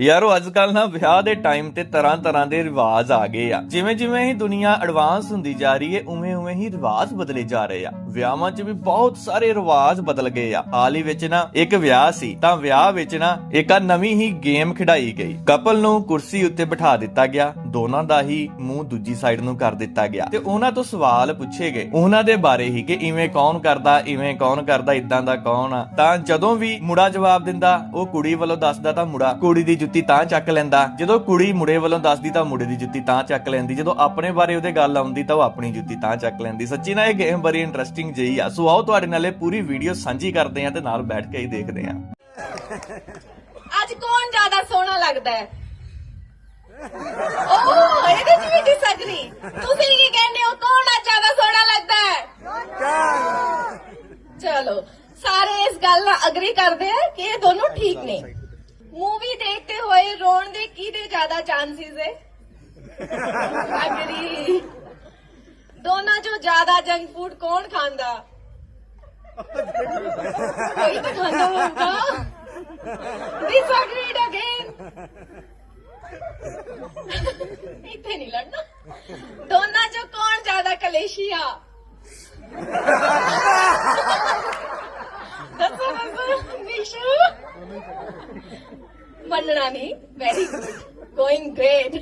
ਯਾਰੋ ਅੱਜ ਕੱਲ ਨਾ ਵਿਆਹ ਦੇ ਟਾਈਮ ਤੇ ਤਰ੍ਹਾਂ ਤਰ੍ਹਾਂ ਦੇ ਰਿਵਾਜ ਆ ਗਏ ਆ। ਜਿਵੇਂ ਜਿਵੇਂ ਹੀ ਦੁਨੀਆ ਐਡਵਾਂਸ ਹੁੰਦੀ ਜਾ ਰਹੀ ਹੈ ਉਵੇਂ ਉਵੇਂ ਹੀ ਰਿਵਾਜ ਬਦਲੇ ਜਾ ਰਹੇ ਆ। ਵਿਆਹਾਂ 'ਚ ਵੀ ਬਹੁਤ ਸਾਰੇ ਰਿਵਾਜ ਬਦਲ ਗਏ ਆ। ਹਾਲ ਹੀ ਵਿੱਚ ਨਾ ਇੱਕ ਵਿਆਹ ਸੀ, ਤਾਂ ਵਿਆਹ ਵਿੱਚ ਨਾ ਇੱਕ ਨਵੀਂ ਹੀ ਗੇਮ ਖਿਡਾਈ ਗਈ। ਕਪਲ ਨੂੰ ਕੁਰਸੀ ਉੱਤੇ ਬਿਠਾ ਦਿੱਤਾ ਗਿਆ, ਦੋਨਾਂ ਦਾ ਹੀ ਮੂੰਹ ਦੂਜੀ ਸਾਈਡ ਨੂੰ ਕਰ ਦਿੱਤਾ ਗਿਆ। ਤੇ ਉਹਨਾਂ ਤੋਂ ਸਵਾਲ ਪੁੱਛੇ ਗਏ। ਉਹਨਾਂ ਦੇ ਬਾਰੇ ਹੀ ਕਿ ਇਵੇਂ ਕੌਣ ਕਰਦਾ, ਇਵੇਂ ਕੌਣ ਕਰਦਾ ਇਦਾਂ ਦਾ ਕੌਣ ਆ। ਤਾਂ ਜਦੋਂ ਵੀ ਮੁੰਡਾ ਜਵਾਬ ਦਿੰਦਾ, ਉਹ ਕੁੜੀ ਵੱਲੋਂ ਦੱਸਦਾ ਤਾਂ ਮੁੰਡਾ ਕੁੜੀ ਦੀ ਜੁੱਤੀ ਤਾਂ ਚੱਕ ਲੈਂਦਾ। ਜਦੋਂ ਕੁੜੀ ਮੁੰਡੇ ਵੱਲੋਂ ਦੱਸਦੀ ਤਾਂ ਮੁੰਡੇ ਦੀ ਜੁੱਤੀ ਤਾਂ ਚੱਕ ਲੈਂਦੀ। ਜਦੋਂ ਆਪਣੇ ਬਾਰੇ ਉਹਦੇ ਗੱਲ ਆਉਂਦੀ ਤਾਂ ਉਹ ਆਪਣੀ ਜੁੱਤੀ ਤਾਂ ਚੱਕ ਲੈਂਦੀ। ਸੱਚੀ ਨਾ ਇਹ ਗੇਮ ਬੜੀ ਇੰਟਰਸਟਿੰਗ ਜਿਹੀ ਆ। ਸੋ ਆਓ ਤੁਹਾਡੇ ਨਾਲ ਇਹ ਪੂਰੀ ਵੀਡੀਓ ਸਾਂਝੀ ਕਰਦੇ ਆਂ ਤੇ ਨਾਲ ਬੈਠ ਕੇ ਹੀ ਦੇਖਦੇ ਆਂ। ਅੱਜ ਕੌਣ ਜ਼ਿਆਦਾ ਸੋਹਣਾ ਲੱਗਦਾ ਹੈ? ਓਹ, ਇਹਦੇ ਚ ਵੀ ਡਿਸਐਗਰੀ ਤੁਸੀਂ ਕੀ ਕਹਿੰਦੇ ਹੋ? ਕੌਣ ਅੱਜ ਜ਼ਿਆਦਾ ਸੋਹਣਾ ਲੱਗਦਾ ਹੈ? ਚਲੋ, ਸਾਰੇ ਇਸ ਗੱਲ ਨਾਲ ਅਗਰੀ ਕਰਦੇ ਆ ਕਿ ਇਹ ਦੋਨੋਂ ਠੀਕ ਨੇ। ਮੂਵੀ ਦੇਖते ਰੋਣ ਦੇ ਕਿਹਦੇ ਜ਼ਿਆਦਾ ਚਾਂਸਸ ਹੈ ਅਗਰੀ। ਦੋਨਾਂ ਚੋਂ ਜ਼ਿਆਦਾ ਜੰਕ ਫੂਡ ਕੌਣ ਖਾਂਦਾ? ਕੋਈ ਤਾਂ ਖਾਂਦਾ ਹੋਊਗਾ। Disagreed again. ਇੱਥੇ ਨਹੀਂ ਲੜਨਾ। ਦੋਨਾਂ ਚੋਂ ਕੌਣ ਜ਼ਿਆਦਾ ਕਲੇਸ਼ੀ ਆ? ਮੰਨਣਾ ਨਹੀਂ। ਵੈਰੀ ਗੁੱਡ ਗੋਇੰਗ ਗ੍ਰੇਟ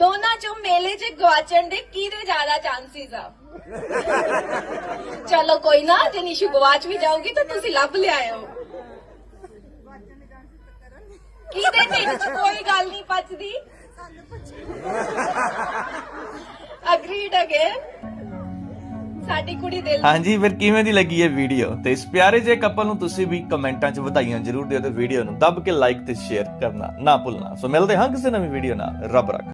ਦੋਨਾਂ ਚੋਂ ਮੇਲੇ 'ਚ ਗਵਾਚਣ ਦੇ ਕਿਹਦੇ ਜ਼ਿਆਦਾ ਚਾਂਸਸ ਆ? ਚਲੋ ਕੋਈ ਨਾ ਜੇ ਨਿਸ਼ੂ ਗਵਾਚ ਵੀ ਜਾਊਗੀ ਤਾਂ ਤੁਸੀਂ ਲੱਭ ਲਿਆਇਓ ਕਿਹਦੇ 'ਚ ਕੋਈ ਗੱਲ ਨਹੀਂ ਪਚਦੀ? ਅਗਰੀਡ ਅਗੇਨ ਸਾਡੀ ਕੁੜੀ ਦਿਲ ਹਾਂਜੀ, ਫਿਰ ਕਿਵੇਂ ਦੀ ਲੱਗੀ ਇਹ ਵੀਡੀਓ ਤੇ ਇਸ ਪਿਆਰੇ ਜਿਹੇ ਕਪਲ ਨੂੰ ਤੁਸੀਂ ਵੀ ਕਮੈਂਟਾਂ 'ਚ ਵਧਾਈਆਂ ਜ਼ਰੂਰ ਦਿਓ ਤੇ ਵੀਡੀਓ ਨੂੰ ਦੱਬ ਕੇ ਲਾਈਕ ਤੇ ਸ਼ੇਅਰ ਕਰਨਾ ਨਾ ਭੁੱਲਣਾ। ਸੋ ਮਿਲਦੇ ਹਾਂ ਕਿਸੇ ਨਵੀਂ ਵੀਡੀਓ ਨਾਲ। ਰੱਬ ਰੱਖ।